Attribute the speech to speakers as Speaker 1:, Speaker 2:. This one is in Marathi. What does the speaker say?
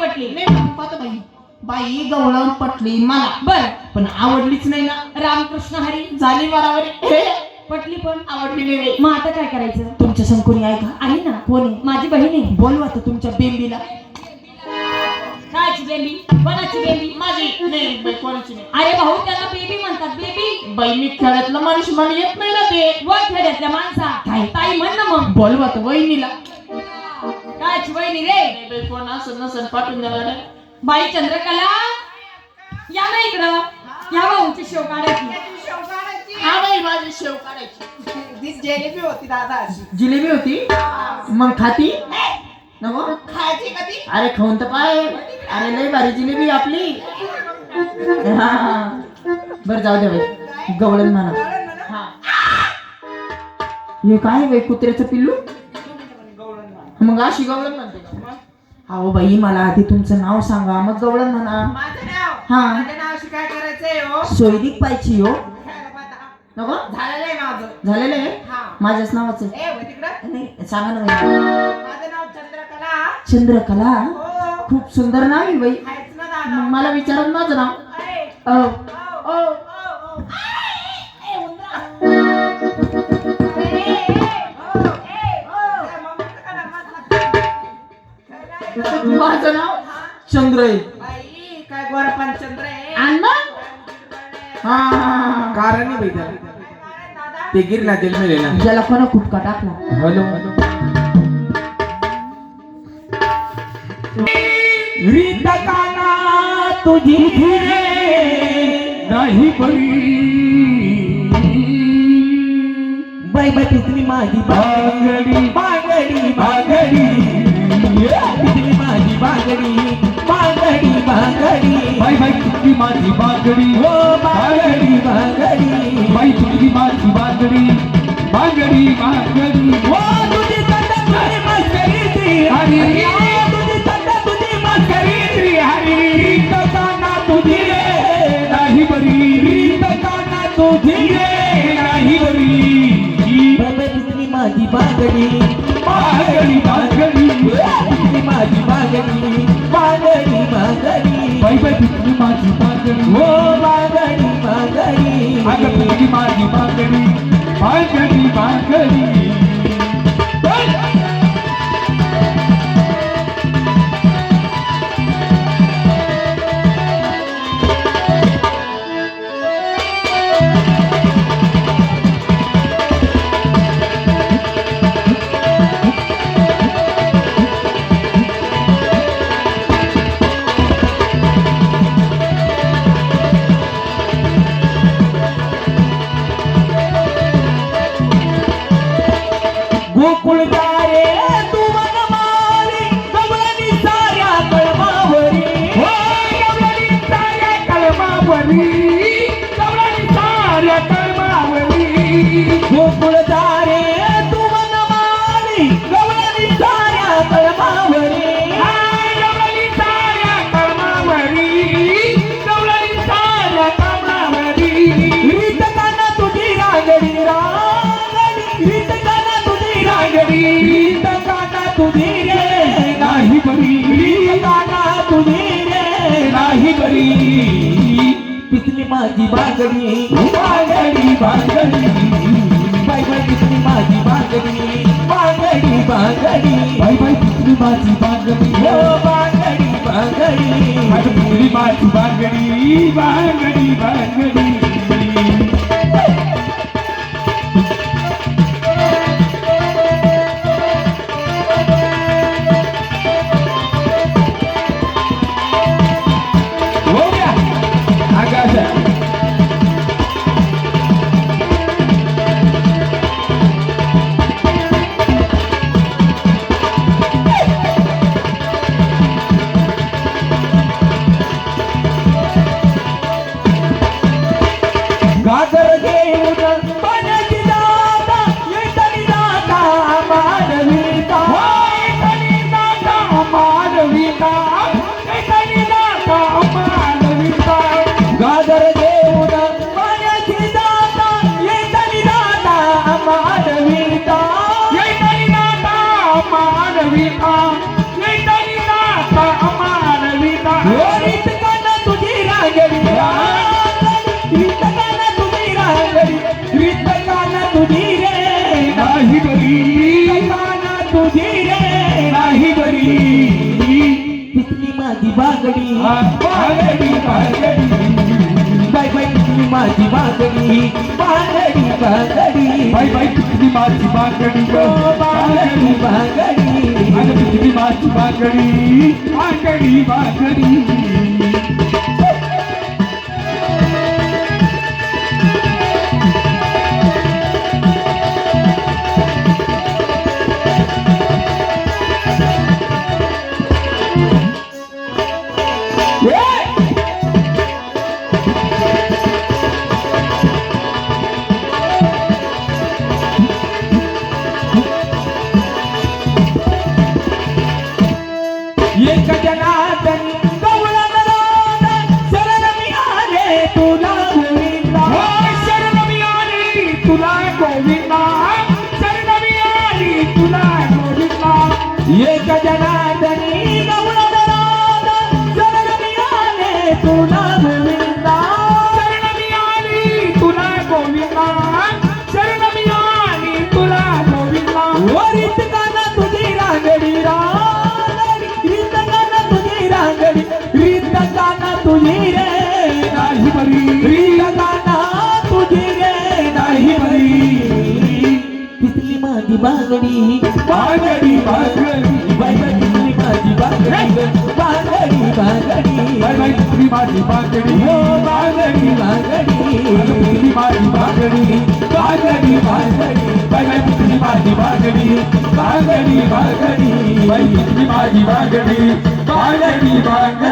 Speaker 1: पटली
Speaker 2: नाही मला पाहतो बाई. बाई गवळण पटली मला.
Speaker 1: बर.
Speaker 2: पण आवडलीच नाही ना.
Speaker 1: रामकृष्ण हरी
Speaker 2: झाली बराबर
Speaker 1: पटली पण?
Speaker 2: आवडली नाही.
Speaker 1: मग आता काय करायचं?
Speaker 2: तुमच्या संकुनी आहे का?
Speaker 1: आहे ना.
Speaker 2: कोण आहे?
Speaker 1: माझी बहीण आहे.
Speaker 2: बोलवा तर तुमच्या बेंबीला.
Speaker 1: कायची बेबी? कोणाची बेबी?
Speaker 2: माझी. नाही बाई कोणाची नाही.
Speaker 1: अरे भाऊ त्याला बेबी म्हणतात. बेबी?
Speaker 2: बाई मी खेड्यातला माणूस मला येत नाही ना ते.
Speaker 1: व खेड्यातल्या माणसा.
Speaker 2: काय?
Speaker 1: ताई म्हण ना मग.
Speaker 2: बोलवा तर वहिनीला.
Speaker 1: कायची बहिणी रे.
Speaker 2: नाही बाई कोण असं नसन पाठवून.
Speaker 1: बाई चंद्रकला या ना इकडं. या भाऊची शेव काढायची.
Speaker 2: हा बाई माझी शेव काढायची.
Speaker 3: तीच जिलेबी होती दादा अशी.
Speaker 2: जिलेबी होती? मग खाती? नको.
Speaker 3: खायची कधी
Speaker 2: अरे खाऊन तर पाय. अरे लय भारी जिलेबी आपली. हा. बर जाऊ दे बाई. गवळण म्हणा. हा. हे काय बाई कुत्र्याचं पिल्लू? मग अशी गवळण म्हणते का? अहो बाई मला आधी तुमचं नाव सांगा. मग गवळण म्हणा
Speaker 3: माझं नाव?
Speaker 2: हा.
Speaker 3: माझं नाव अशी काय करायचंय हो?
Speaker 2: सोयरीक पाहिजे हो. नको?
Speaker 3: झालेलं आहे माझं.
Speaker 2: झालेलं आहे?
Speaker 3: हा.
Speaker 2: माझ्याच नावाचं? आहे.
Speaker 3: ए हो तिकडं?
Speaker 2: नाही सांगा ना बाई.
Speaker 3: माझं नाव चंद्रकला.
Speaker 2: चंद्रकला?
Speaker 3: हो.
Speaker 2: खूप सुंदर नाव आहे बाई.
Speaker 3: ना
Speaker 2: मग मला विचारून माझं नाव. अहो,
Speaker 3: ओ,
Speaker 2: ओ,
Speaker 3: ओ, ओ.
Speaker 2: चंद्र आहे
Speaker 3: बाई काय गोरा पंचंद्र आहे
Speaker 2: आणि मग? हा, हा, हा.
Speaker 4: कारण ते गिरला तेल मिळेल ना।
Speaker 2: ज्याला कोणा खुटका टाकला
Speaker 4: हॅलो। रीत काना तुझी नाही बरी बाई बाई माझी बांगडी बांगडी बांगडी पिसली माझी बांगडी बांगडी बांगडी.
Speaker 5: बाई बाई तुझी माझी बांगडी.
Speaker 4: हो बांगडी बांगडी.
Speaker 5: बाई तुझी माझी बांगडी. बांगडी बांगडी.
Speaker 4: हो हो बांगडी
Speaker 5: बांगडी अगं
Speaker 4: तुझी माझी बांगडी बांगडी बांगडी
Speaker 5: Mukulda भांगडी पितली माझी भांगडी
Speaker 4: भांगडी भांगडी बाय
Speaker 5: बाय पितली माझी
Speaker 4: भांगडी भांगडी भांगडी बाय बाय पितली माझी भांगडी हो भांगडी भांगडी माझी पितली माझी भांगडी भांगडी भांगडी तुझी रे
Speaker 5: नाही बरी
Speaker 4: दिसली माझी बागडी. बागडी बागडी बाय बाय तुझी माझी बागडी बागडी बागडी
Speaker 5: माझी तुझी माझी बागडी. बागडी बागडी.
Speaker 4: एक जनार्दनी गवळण राधा, शरण मी आले तुला गोविंदा
Speaker 5: शरण मी आली तुला गोविंदा शरण मी आली तुला गोविंदा
Speaker 4: वरीत काना तुझी रांगडी रांगडी रीत काना तुझी रांगडी रीत काना तुझी रे பாகடி
Speaker 5: பாடி பாகடி ஓ பாகடி பாகடி புடி பாடி பாகடி பாகடி பாகடி பகை புடி பாடி பாகடி பாகடி பாகடி பகை புடி